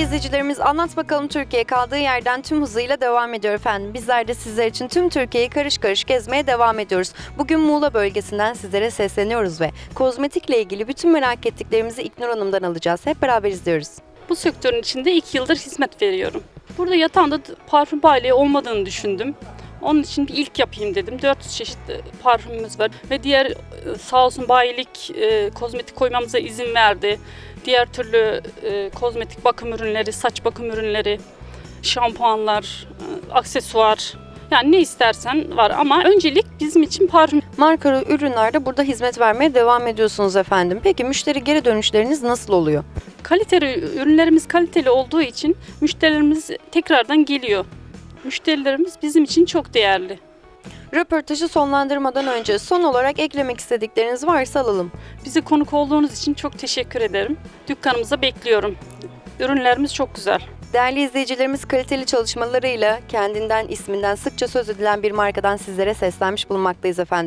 izleyicilerimiz Anlat Bakalım Türkiye kaldığı yerden tüm hızıyla devam ediyor efendim. Bizler de sizler için tüm Türkiye'yi karış karış gezmeye devam ediyoruz. Bugün Muğla bölgesinden sizlere sesleniyoruz ve kozmetikle ilgili bütün merak ettiklerimizi İknur Hanım'dan alacağız. Hep beraber izliyoruz. Bu sektörün içinde iki yıldır hizmet veriyorum. Burada yatağında parfüm bayiliği olmadığını düşündüm. Onun için bir ilk yapayım dedim. 400 çeşit e, parfümümüz var ve diğer e, sağ olsun bayilik e, kozmetik koymamıza izin verdi. Diğer türlü e, kozmetik bakım ürünleri, saç bakım ürünleri, şampuanlar, e, aksesuar yani ne istersen var ama öncelik bizim için parfüm. Markalı ürünlerde burada hizmet vermeye devam ediyorsunuz efendim. Peki müşteri geri dönüşleriniz nasıl oluyor? Kaliteli ürünlerimiz kaliteli olduğu için müşterilerimiz tekrardan geliyor. Müşterilerimiz bizim için çok değerli. Röportajı sonlandırmadan önce son olarak eklemek istedikleriniz varsa alalım. Bize konuk olduğunuz için çok teşekkür ederim. Dükkanımıza bekliyorum. Ürünlerimiz çok güzel. Değerli izleyicilerimiz kaliteli çalışmalarıyla kendinden isminden sıkça söz edilen bir markadan sizlere seslenmiş bulunmaktayız efendim.